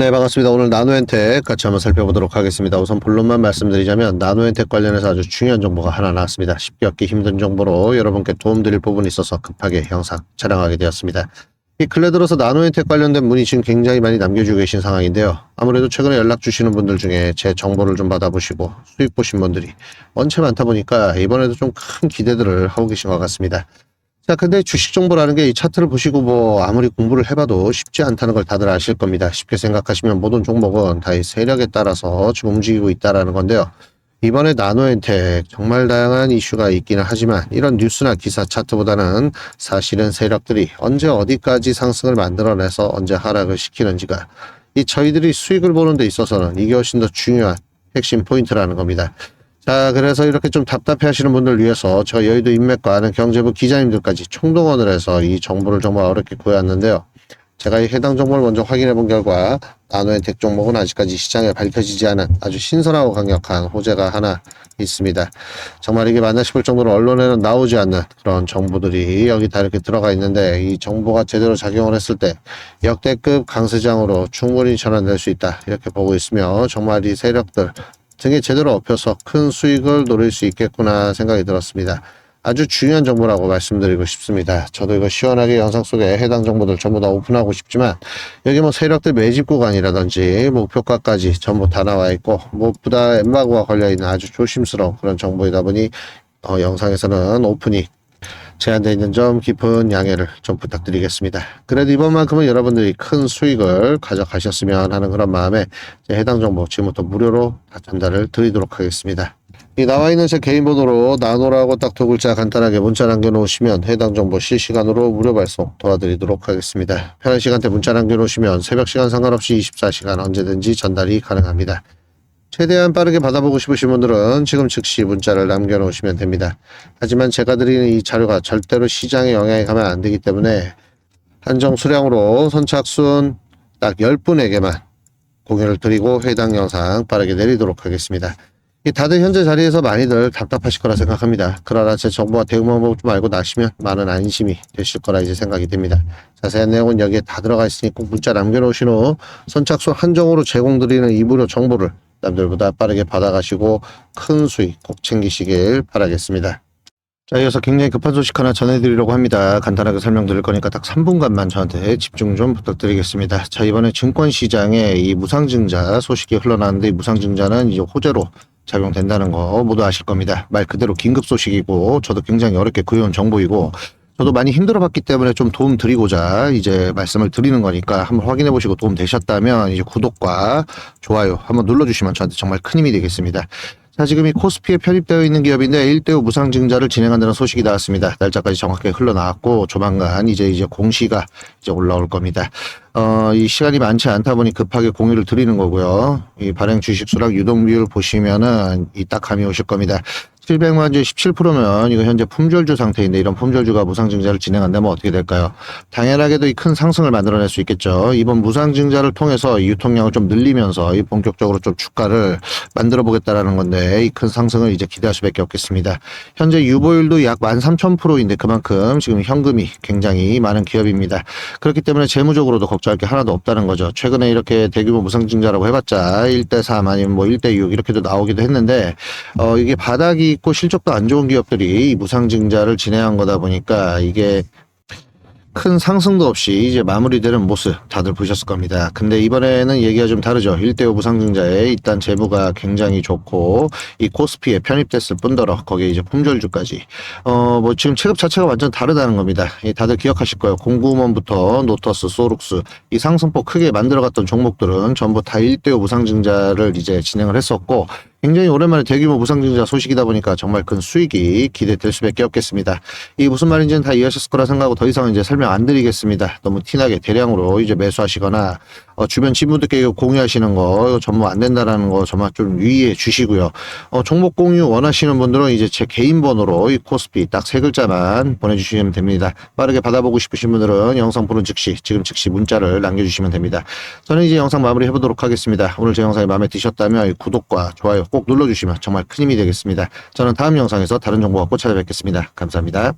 네, 반갑습니다. 오늘 나노엔텍 같이 한번 살펴보도록 하겠습니다. 우선 본론만 말씀드리자면 나노엔텍 관련해서 아주 중요한 정보가 하나 나왔습니다. 쉽게 얻기 힘든 정보로 여러분께 도움드릴 부분이 있어서 급하게 영상 촬영하게 되었습니다. 이 근래 들어서 나노엔텍 관련된 문의 지금 굉장히 많이 남겨주고 계신 상황인데요. 아무래도 최근에 연락 주시는 분들 중에 제 정보를 좀 받아보시고 수익 보신 분들이 원체 많다 보니까 이번에도 좀 큰 기대들을 하고 계신 것 같습니다. 자, 근데 주식 정보라는 게 이 차트를 보시고 뭐 아무리 공부를 해봐도 쉽지 않다는 걸 다들 아실 겁니다. 쉽게 생각하시면 모든 종목은 다 이 세력에 따라서 지금 움직이고 있다라는 건데요. 이번에 나노엔텍 정말 다양한 이슈가 있기는 하지만 이런 뉴스나 기사 차트보다는 사실은 세력들이 언제 어디까지 상승을 만들어내서 언제 하락을 시키는지가 이 저희들이 수익을 보는 데 있어서는 이게 훨씬 더 중요한 핵심 포인트라는 겁니다. 자, 그래서 이렇게 좀 답답해 하시는 분들 위해서 저 여의도 인맥과 아는 경제부 기자님들까지 총동원을 해서 이 정보를 정말 어렵게 구해왔는데요. 제가 이 해당 정보를 먼저 확인해 본 결과 나노엔텍 종목은 아직까지 시장에 밝혀지지 않은 아주 신선하고 강력한 호재가 하나 있습니다. 정말 이게 맞나 싶을 정도로 언론에는 나오지 않는 그런 정보들이 여기 다 이렇게 들어가 있는데 이 정보가 제대로 작용을 했을 때 역대급 강세장으로 충분히 전환될 수 있다 이렇게 보고 있으며 정말 이 세력들 등에 제대로 업혀서 큰 수익을 노릴 수 있겠구나 생각이 들었습니다. 아주 중요한 정보라고 말씀드리고 싶습니다. 저도 이거 시원하게 영상 속에 해당 정보들 전부 다 오픈하고 싶지만 여기 뭐 세력들 매집 구간이라든지 목표가까지 전부 다 나와 있고 무엇보다 엠바고가 걸려 있는 아주 조심스러운 그런 정보이다 보니 어, 영상에서는 오픈이 제한되어 있는 점 깊은 양해를 좀 부탁드리겠습니다. 그래도 이번만큼은 여러분들이 큰 수익을 가져가셨으면 하는 그런 마음에 해당 정보 지금부터 무료로 다 전달을 드리도록 하겠습니다. 이 나와 있는 제 개인 번호로 나노라고 딱 두 글자 간단하게 문자 남겨놓으시면 해당 정보 실시간으로 무료 발송 도와드리도록 하겠습니다. 편한 시간대 문자 남겨놓으시면 새벽 시간 상관없이 24시간 언제든지 전달이 가능합니다. 최대한 빠르게 받아보고 싶으신 분들은 지금 즉시 문자를 남겨놓으시면 됩니다. 하지만 제가 드리는 이 자료가 절대로 시장에 영향이 가면 안 되기 때문에 한정 수량으로 선착순 딱 10분에게만 공유를 드리고 해당 영상 빠르게 내리도록 하겠습니다. 이 다들 현재 자리에서 많이들 답답하실 거라 생각합니다. 그러나 제 정보와 대응 방법 좀 알고 나시면 많은 안심이 되실 거라 이제 생각이 듭니다. 자세한 내용은 여기에 다 들어가 있으니 꼭 문자 남겨놓으신 후 선착순 한정으로 제공드리는 이 무료 정보를 남들보다 빠르게 받아가시고 큰 수익 꼭 챙기시길 바라겠습니다. 자, 이어서 굉장히 급한 소식 하나 전해드리려고 합니다. 간단하게 설명드릴 거니까 딱 3분간만 저한테 집중 좀 부탁드리겠습니다. 자, 이번에 증권시장에 이 무상증자 소식이 흘러나왔는데 이 무상증자는 이제 호재로 작용된다는 거 모두 아실 겁니다. 말 그대로 긴급 소식이고 저도 굉장히 어렵게 구해온 정보이고 저도 많이 힘들어 봤기 때문에 좀 도움 드리고자 이제 말씀을 드리는 거니까 한번 확인해 보시고 도움 되셨다면 이제 구독과 좋아요 한번 눌러주시면 저한테 정말 큰 힘이 되겠습니다. 자, 지금 이 코스피에 편입되어 있는 기업인데 1대5 무상증자를 진행한다는 소식이 나왔습니다. 날짜까지 정확하게 흘러나왔고 조만간 이제 이제 공시가 이제 올라올 겁니다. 어, 이 시간이 많지 않다 보니 급하게 공유를 드리는 거고요. 이 발행 주식 수락 유동 비율 보시면은 이 딱 감이 오실 겁니다. 700만 주 17%면 이거 현재 품절주 상태인데 이런 품절주가 무상증자를 진행한다면 어떻게 될까요? 당연하게도 이 큰 상승을 만들어낼 수 있겠죠. 이번 무상증자를 통해서 이 유통량을 좀 늘리면서 이 본격적으로 좀 주가를 만들어 보겠다라는 건데 이 큰 상승을 이제 기대할 수밖에 없겠습니다. 현재 유보율도 약 13,000%인데 그만큼 지금 현금이 굉장히 많은 기업입니다. 그렇기 때문에 재무적으로도 걱정할 게 하나도 없다는 거죠. 최근에 이렇게 대규모 무상증자라고 해봤자 1대 3 아니면 뭐 1대 6 이렇게도 나오기도 했는데 어 이게 바닥이 있고 실적도 안 좋은 기업들이 이 무상증자를 진행한 거다 보니까 이게 큰 상승도 없이 이제 마무리되는 모습 다들 보셨을 겁니다. 근데 이번에는 얘기가 좀 다르죠. 1대5 무상증자에 일단 재무가 굉장히 좋고 이 코스피에 편입됐을 뿐더러 거기에 이제 품절주까지 어 뭐 지금 체급 자체가 완전 다르다는 겁니다. 이 다들 기억하실 거예요. 공구먼부터 노터스, 소룩스 이 상승폭 크게 만들어갔던 종목들은 전부 다 1대5 무상증자를 이제 진행을 했었고 굉장히 오랜만에 대규모 무상증자 소식이다 보니까 정말 큰 수익이 기대될 수밖에 없겠습니다. 이 무슨 말인지는 다 이해하셨을 거라 생각하고 더 이상 이제 설명 안 드리겠습니다. 너무 티나게 대량으로 이제 매수하시거나 어, 주변 친구들께 이거 공유하시는 거 전부 안 된다라는 거 정말 좀 유의해 주시고요. 어, 종목 공유 원하시는 분들은 이제 제 개인 번호로 이 코스피 딱 세 글자만 보내주시면 됩니다. 빠르게 받아보고 싶으신 분들은 영상 보는 즉시 지금 즉시 문자를 남겨주시면 됩니다. 저는 이제 영상 마무리 해보도록 하겠습니다. 오늘 제 영상이 마음에 드셨다면 이 구독과 좋아요 꼭 눌러주시면 정말 큰 힘이 되겠습니다. 저는 다음 영상에서 다른 정보 갖고 찾아뵙겠습니다. 감사합니다.